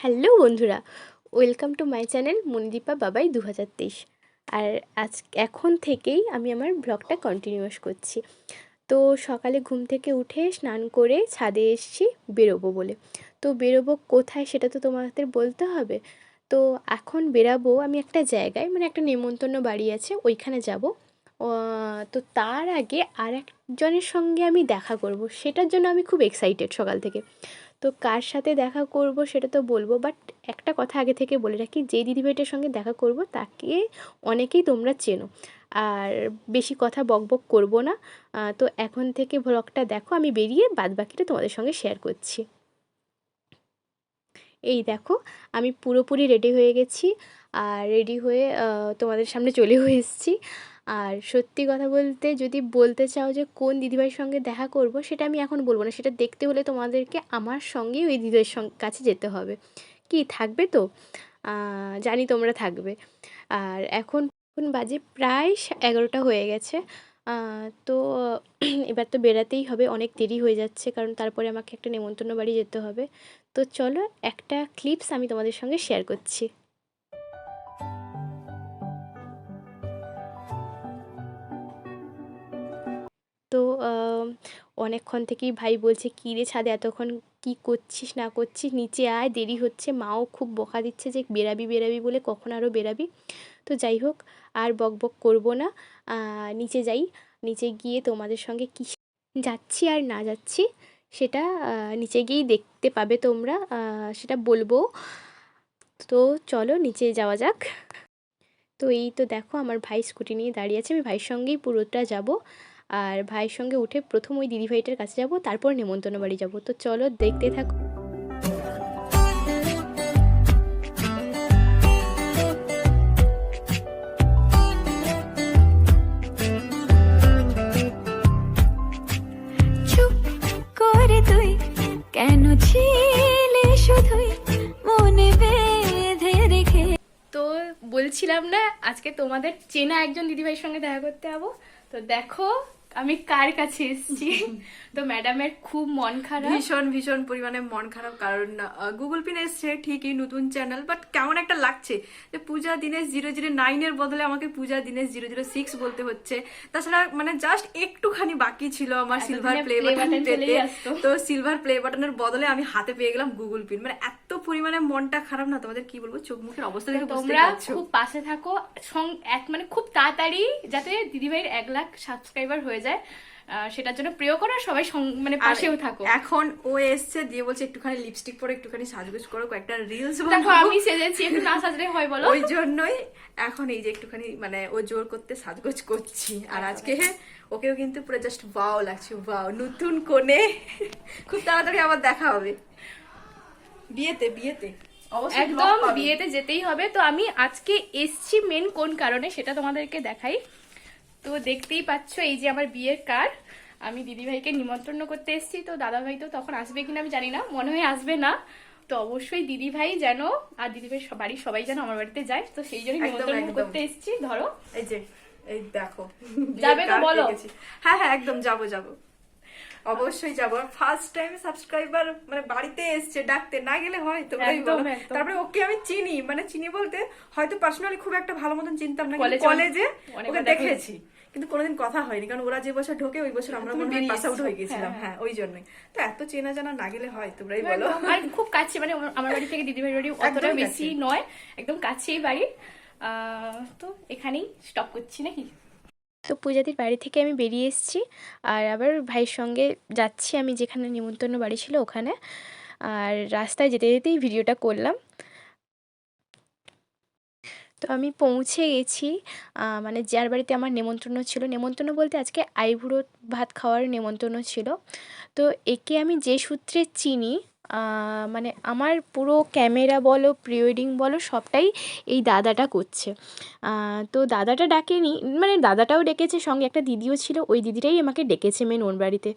Hello বন্ধুরা, welcome to my channel Monidipa Babai দু হাজার তেইশ। আর আজ, এখন থেকেই আমি আমার ব্লগটা কন্টিনিউয়াস করছি। তো সকালে ঘুম থেকে উঠে স্নান করে ছাদে এসছি বেরোবো বলে। তো বেরোবো কোথায় সেটা তো তোমাদের বলতে হবে। তো এখন বেরাবো আমি একটা জায়গায় মানে একটা নেমন্তন্ন বাড়ি আছে, ওইখানে যাব। তো তার আগে আর একজনের সঙ্গে আমি দেখা করব। সেটার জন্য আমি খুব এক্সাইটেড সকাল থেকে। তো কার সাথে দেখা করব সেটা তো বলব বাট একটা কথা আগে থেকে বলে রাখি যে দিদিভাইটার সঙ্গে দেখা করব তাকে অনেকেই তোমরা চেনো। আর বেশি কথা বক বক করব না। তো এখন থেকে ব্লগটা দেখো, আমি বেরিয়ে বাদ বাকিটা তোমাদের সঙ্গে শেয়ার করছি। এই দেখো, আমি পুরোপুরি রেডি হয়ে গেছি। আর রেডি হয়ে তোমাদের সামনে চলেও এসেছি। আর সত্যি কথা বলতে যদি বলতে চাও যে কোন দিদিভাইয়ের সঙ্গে দেখা করব, সেটা আমি এখন বলব না। সেটা দেখতে হলে তোমাদেরকে আমার সঙ্গেই ওই দিদিভাইয়ের কাছে যেতে হবে। কি, থাকবে তো? জানি তোমরা থাকবে। আর এখন বাজে প্রায় এগারোটা হয়ে গেছে। তো এবার তো বেরাতেই হবে, অনেক দেরি হয়ে যাচ্ছে, কারণ তারপরে আমাকে একটা নেমন্তন্ন বাড়ি যেতে হবে। তো চলো একটা ক্লিপস আমি তোমাদের সঙ্গে শেয়ার করছি। তো অনেকক্ষণ থেকেই ভাই বলছে, কী রে ছাদে এতক্ষণ কী করছিস, না করছিস? নিচে আয়, দেরি হচ্ছে। মাও খুব বকা দিচ্ছে যে বেরাবি বেরাবি বলে কখন আরও বেরাবি তো যাই হোক, আর বক বক করব না। নিচে যাই। নিচে গিয়ে তোমাদের সঙ্গে কী যাচ্ছি আর না যাচ্ছি, সেটা নিচে গিয়েই দেখতে পাবে তোমরা। সেটা বলব। তো চলো, নিচে যাওয়া যাক। তো এই তো দেখো, আমার ভাই স্কুটি নিয়ে দাঁড়িয়ে আছে। আমি ভাইয়ের সঙ্গেই পুরোটা যাব। আর ভাইয়ের সঙ্গে উঠে প্রথম ওই দিদিভাইটার কাছে যাব তারপর নেমন্তন্ন বাড়ি যাব। তো চলো দেখতে থাকো। কেন ছিলে শুধুই মনে বেঁধে রেখে? তো বলছিলাম না আজকে তোমাদের চেনা একজন দিদিভাইয়ের সঙ্গে দেখা করতে যাব। তো দেখো আমি কার কাছে এসেছি? তো ম্যাডামের খুব মন খারাপ। ভীষণ ভীষণ পরিমাণে মন খারাপ কারণ গুগল পিন এসছে ঠিকই নতুন চ্যানেল বাট কেমন একটা লাগছে যে পূজা দিনেশ জিরো জিরো নাইনের বদলে আমাকে Puja Dinesh zero zero six বলতে হচ্ছে। তাছাড়া মানে জাস্ট একটুখানি বাকি ছিল আমার সিলভার প্লে বাটন পেতে। তো সিলভার প্লে বাটনের বদলে আমি হাতে পেয়ে গেলাম গুগল পিন মানে এত পরিমাণে মনটা খারাপ না তোমাদের কি বলব? চোখ মুখের অবস্থা দেখে তোমরা খুব পাশে থাকো। এক মানে খুব তাড়াতাড়ি যাতে দিদিভাইয়ের এক লাখ সাবস্ক্রাইবার হয়ে হয়ে যায়। সেটার জন্য প্রিয় করো সবাই মানে পাশেও থাকো। এখন ও এসছে দিয়ে বলছে একটুখানি লিপস্টিক পরে একটুখানি সাজগোজ করো কয়েকটা রিলস দেখো আমি সেজেছি একটু না সাজলে হয় বলো? ওই জন্যই এখন এই যে একটুখানি মানে ও জোর করতে সাজগোজ করছি। আর আজকে ওকেও কিন্তু পুরো জাস্ট ওয়াও লাগছে ওয়াও নতুন কোণে। খুব তাড়াতাড়ি আবার দেখা হবে। বিয়েতে বিয়েতে। একদম বিয়েতে যেতেই হবে। তো আমি আজকে এসছি মেন কোন কারণে সেটা তোমাদেরকে দেখাই। তো দেখতেই পাচ্ছ এই যে আমার বিয়ের কার আমি দিদিভাইকে নিমন্ত্রণ করতে এসেছি। তো দাদাভাই তো তখন আসবে কিনা আমি জানি না মনে হয় আসবে না। তো অবশ্যই দিদিভাই যেন আর দিদিভাই বাড়ির সবাই যেন আমার বাড়িতে যায়। তো সেই জন্য নিমন্ত্রণ করতে এসেছি ধরো। এই যে এই দেখো যাবে তো বলো। হ্যাঁ হ্যাঁ একদম যাব যাব। অবশ্যই যাব। ফার্স্ট টাইম সাবস্ক্রাইবার মানে বাড়িতে এসছে ডাকতে। না গেলে হয় তো তারপরে ওকে আমি চিনি মানে চিনি বলতে হয়তো পার্সোনালি খুব একটা ভালো মতন চিনতাম না কলেজে ওকে দেখেছি। কিন্তু কোনোদিন কথা হয়নি কারণ ওরা যে বছর ঢোকে ওই বছর আমরা মনে হয় পাস আউট হয়ে গেছিলাম। হ্যাঁ, হ্যাঁ ওই জন্যই। তো এত চেনা জানা না গেলে হয় তোমরাই বলো। আর খুব কাছে মানে আমার বাড়ি থেকে দিদিভাই বাড়ি অতটা বেশি নয় একদম কাছেই বাড়ি। তো এখানেই স্টপ করছি নাকি? তো পূজাদির বাড়ি থেকে আমি বেরিয়ে এসেছি। আর আবার ভাইয়ের সঙ্গে যাচ্ছি আমি যেখানে নিমন্ত্রণ বাড়ি ছিল ওখানে। আর রাস্তায় যেতে যেতেই ভিডিওটা করলাম। তো আমি পৌঁছে গেছি। মানে যার বাড়িতে আমার নেমন্ত্রণ ছিল। নেমন্ত্রণ বলতে আজকে আইবুড়ো ভাত খাওয়ার নেমন্ত্রণ ছিল। তো একে আমি যে সূত্রে চিনি মানে আমার পুরো ক্যামেরা বলো প্রি ওয়েডিং বলো, সবটাই এই দাদাটা করছে। তো দাদাটা ডাকেনি মানে দাদাটাও ডেকেছে, সঙ্গে একটা দিদিও ছিল, ওই দিদিটাই আমাকে ডেকেছে মেন ওর বাড়িতে।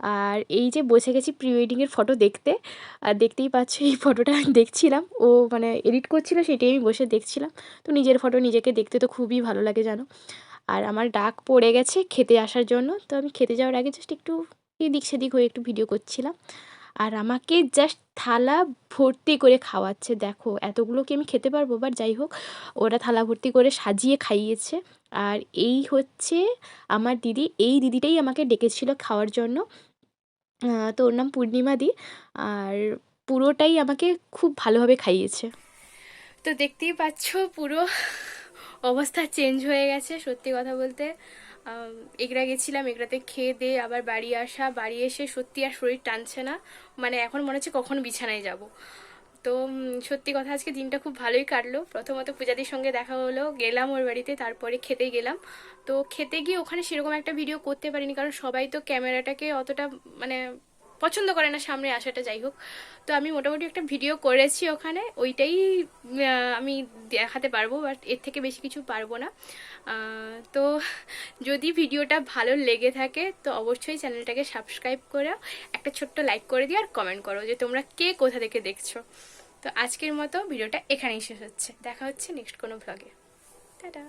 আর এই যে বসে গেছি প্রি ওয়েডিংয়ের ফটো দেখতে, আর দেখতেই পাচ্ছ এই ফটোটা আমি দেখছিলাম। ও মানে এডিট করছিল, সেটাই আমি বসে দেখছিলাম। তো নিজের ফটো নিজেকে দেখতে তো খুবই ভালো লাগে, জানো? আর আমার ডাক পড়ে গেছে খেতে আসার জন্য। তো আমি খেতে যাওয়ার আগে জাস্ট একটু এদিক সেদিক হয়ে একটু ভিডিও করছিলাম। আর আমাকে জাস্ট থালা ভর্তি করে খাওয়াচ্ছে, দেখো। এতগুলো কি আমি খেতে পারব বাট যাই হোক, ওরা থালা ভর্তি করে সাজিয়ে খাইয়েছে। আর এই হচ্ছে আমার দিদি, এই দিদিটাই আমাকে ডেকেছিল খাওয়ার জন্য। তো ওর নাম পূর্ণিমা দি। আর পুরোটাই আমাকে খুব ভালোভাবে খাইয়েছে। তো দেখতেই পাচ্ছ পুরো অবস্থা চেঞ্জ হয়ে গেছে, সত্যি কথা বলতে। এগরা গেছিলাম, এগরাতে খেয়ে দিয়ে আবার বাড়ি আসা, বাড়ি এসে সত্যি আর শরীর টানছে না। মানে এখন মনে হচ্ছে কখন বিছানায় যাব। তো সত্যি কথা আজকে দিনটা খুব ভালোই কাটলো। প্রথমত পূজাদির সঙ্গে দেখা হলো, গেলাম ওর বাড়িতে, তারপরে খেতে গেলাম। তো খেতে গিয়ে ওখানে সেরকম একটা ভিডিও করতে পারিনি, কারণ সবাই তো ক্যামেরাটাকে অতটা মানে পছন্দ করে না সামনে আসাটা, যাই হোক। তো আমি মোটামুটি একটা ভিডিও করেছি ওখানে। ওইটাই আমি দেখাতে পারব বাট এর থেকে বেশি কিছু পারব না। তো যদি ভিডিওটা ভালো লেগে থাকে, তো অবশ্যই চ্যানেলটাকে সাবস্ক্রাইব করে একটা ছোট্ট লাইক করে দিও আর কমেন্ট করো যে তোমরা কে কোথা থেকে দেখছ। তো আজকের মতো ভিডিওটা এখানেই শেষ হচ্ছে। দেখা হচ্ছে নেক্সট কোনো ভ্লগে টাটা।